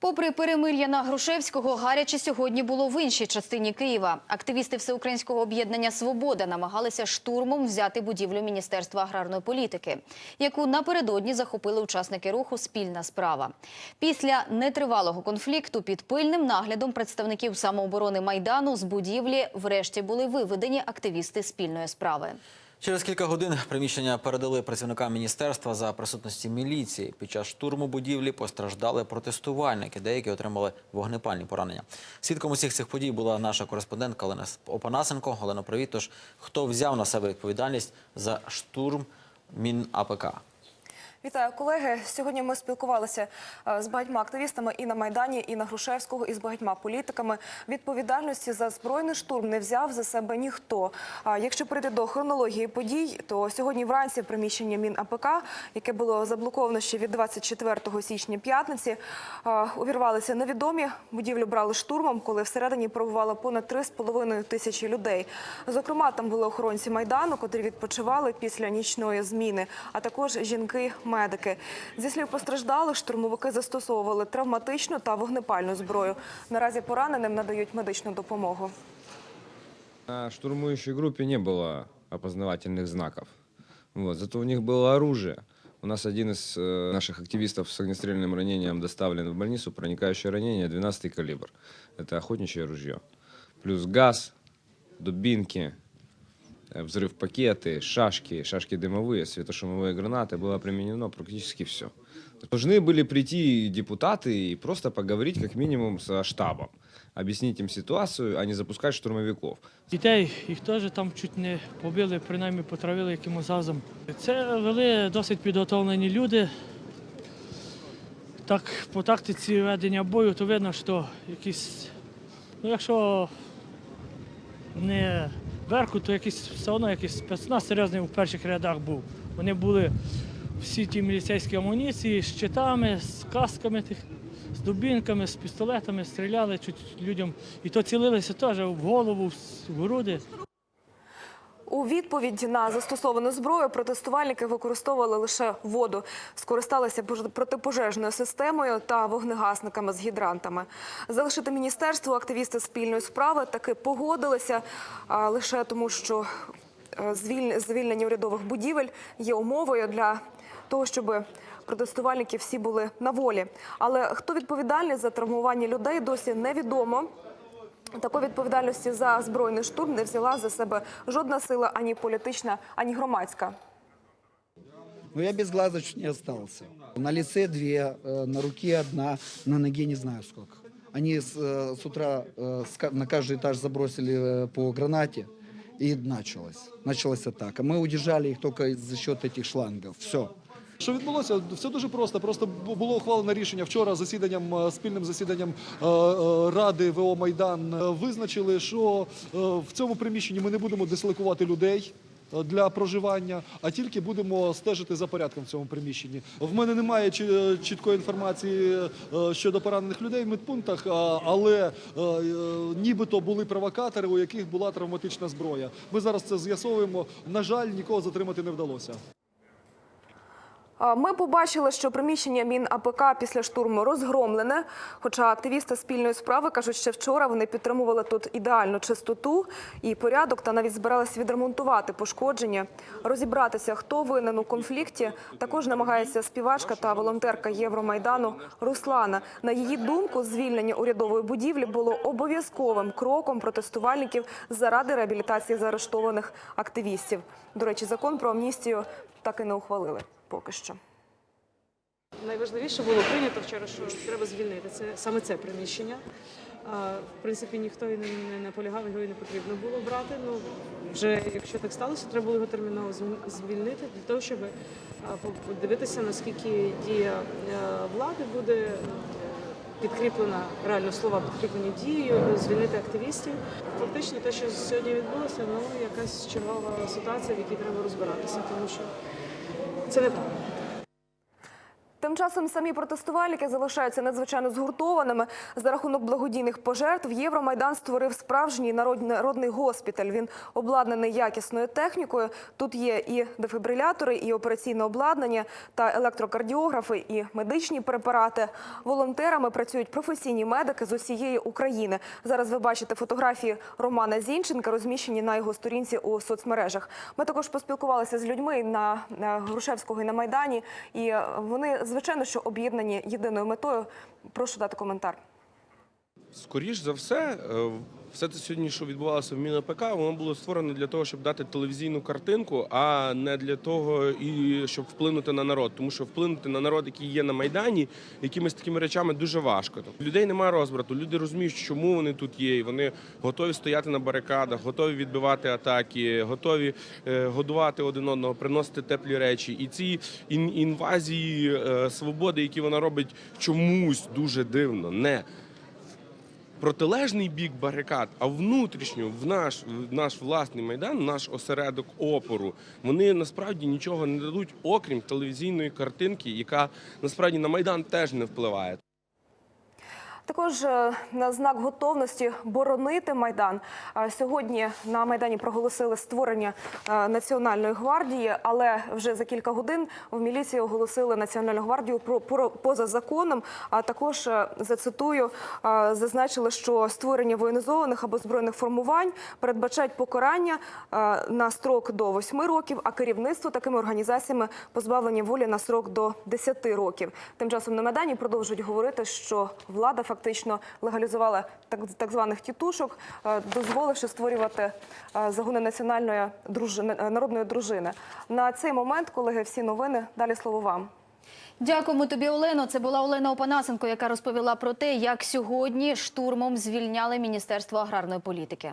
Попри перемир'я на Грушевського, гаряче сьогодні було в іншій частині Києва. Активісти Всеукраїнського об'єднання «Свобода» намагалися штурмом взяти будівлю Міністерства аграрної політики, яку напередодні захопили учасники руху «Спільна справа». Після нетривалого конфлікту під пильним наглядом представників самооборони Майдану з будівлі врешті були виведені активісти спільної справи. Через кілька годин приміщення передали працівникам міністерства за присутності міліції. Під час штурму будівлі постраждали протестувальники. Деякі отримали вогнепальні поранення. Свідком усіх цих подій була наша кореспондентка Олена Опанасенко. Олено, привіт. Тож, хто взяв на себе відповідальність за штурм МінАПК? Вітаю, колеги. Сьогодні ми спілкувалися е, з багатьма активістами і на Майдані, і на Грушевського, і з багатьма політиками. Відповідальності за збройний штурм не взяв за себе ніхто. Якщо прийти до хронології подій, то сьогодні вранці приміщення МінАПК, яке було заблоковано ще від 24 січня п'ятниці, е, увірвалися невідомі. Будівлю брали штурмом, коли всередині пробувало понад 3,5 тисячі людей. Зокрема, там були охоронці Майдану, котрі відпочивали після нічної зміни, а також жінки медики. Зі слів постраждалих, штурмовики застосовували травматичну та вогнепальну зброю. Наразі пораненим надають медичну допомогу. На штурмующей группе не было опознавательных знаков. Вот, зато у них было оружие. У нас один из э, наших активистов с огнестрельным ранением доставлен в больницу. Проникающее ранение 12 калибр. Это охотничье ружье. Плюс газ, дубинки, э, взрыв-пакеты, шашки, шашки дымовые, светошумовые гранаты. Было применено практически все. Должны были прийти депутаты и просто поговорить как минимум со штабом. Объяснить им ситуацию, а не запускать штурмовиков. Дітей їх теж там чуть не побили, принаймні потравили якимось газом. Це вели досить підготовлені люди. Так, по тактиці ведення бою, то видно, що якісь, ну якщо не верху, то якийсь все одно якийсь спецназ серйозний у перших рядах був. Вони були всі ті міліцейські амуніції з щитами, з касками тих, з дубінками, з пістолетами, стріляли чуть людям. І то цілилися теж в голову, в груди. У відповідь на застосовану зброю протестувальники використовували лише воду, скористалися протипожежною системою та вогнегасниками з гідрантами. Залишити міністерство активісти спільної справи таки погодилися а, лише тому, що е, звільнення урядових будівель є умовою для того, щоб протестувальники всі були на волі. Але хто відповідальний за травмування людей, досі невідомо. Такої відповідальності за збройний штурм не взяла за себе жодна сила, ані політична, ані громадська. Но я без глаза чуть не остался. На лице две, э, на руке одна, на ноге не знаю сколько. Они с, э, с утра э, с ка- на каждый этаж забросили э, по гранате, и началось. Началась атака. Мы удержали их только за счет этих шлангов. Все. Що відбулося? Все дуже просто. Просто було ухвалене рішення вчора засіданням е, спільним засіданням е, е, ради ВО Майдан. Визначили, що в цьому приміщенні ми не будемо дислокувати людей. Для проживання, а тільки будемо стежити за порядком в цьому приміщенні. В мене немає чіткої інформації щодо поранених людей в медпунктах, але нібито були провокатори, у яких була травматична зброя. Ми зараз це з'ясовуємо. На жаль, нікого затримати не вдалося. Ми побачили, що приміщення МінАПК після штурму розгромлене. Хоча активісти спільної справи кажуть, що вчора вони підтримували тут ідеальну чистоту і порядок, та навіть збиралися відремонтувати пошкодження. Розібратися, хто винен у конфлікті, також намагається співачка та волонтерка Євромайдану Руслана. На її думку, звільнення урядової будівлі було обов'язковим кроком протестувальників заради реабілітації заарештованих активістів. До речі, закон про амністію так і не ухвалили поки що. Найважливіше було прийнято вчора, що треба звільнити це саме це приміщення. В принципі, ніхто і не, наполягав, його і не потрібно було брати. Ну вже якщо так сталося, треба було його терміново звільнити для того, щоб подивитися, наскільки дія е, влади буде підкріплена реально слова підкріплені дією, звільнити активістів. Фактично, те, що сьогодні відбулося, ну якась чергова ситуація, в якій треба розбиратися, тому що це неправильно. Тим часом самі протестувальники залишаються надзвичайно згуртованими. За рахунок благодійних пожертв Євромайдан створив справжній народний, госпіталь. Він обладнаний якісною технікою. Тут є і дефібрилятори, і операційне обладнання, та електрокардіографи, і медичні препарати. Волонтерами працюють професійні медики з усієї України. Зараз ви бачите фотографії Романа Зінченка, розміщені на його сторінці у соцмережах. Ми також поспілкувалися з людьми на, Грушевського і на Майдані, і вони звичайно що об'єднані єдиною метою. Прошу дати коментар. Скоріш за все, е, все це сьогодні, що відбувалося в МінАПК, воно було створено для того, щоб дати телевізійну картинку, а не для того, і щоб вплинути на народ. Тому що вплинути на народ, який є на майдані, якимись такими речами дуже важко. Тобто, людей немає розбрату. Люди розуміють, чому вони тут є. і Вони готові стояти на барикадах, готові відбивати атаки, готові е, годувати один одного, приносити теплі речі. І ці ін- інвазії е, свободи, які вона робить чомусь дуже дивно, не протилежний бік барикад, а внутрішньо в наш, в наш власний майдан, наш осередок опору, вони насправді нічого не дадуть, окрім телевізійної картинки, яка насправді на майдан теж не впливає. Також е, на знак готовності боронити майдан е, сьогодні на майдані проголосили створення е, національної гвардії, але вже за кілька годин в міліції оголосили національну гвардію про, про поза законом. А також зацитую, зазначили, що створення воєнізованих або збройних формувань передбачають покарання на строк до 8 років, а керівництво такими організаціями позбавлення волі на срок до 10 років. Тим часом на майдані продовжують говорити, що влада фактично легалізувала так, так званих тітушок, е, дозволивши створювати е, загони національної дружини, народної дружини. На цей момент, колеги, всі новини. Далі слово вам. Дякуємо тобі, Олено. Це була Олена Опанасенко, яка розповіла про те, як сьогодні штурмом звільняли Міністерство аграрної політики.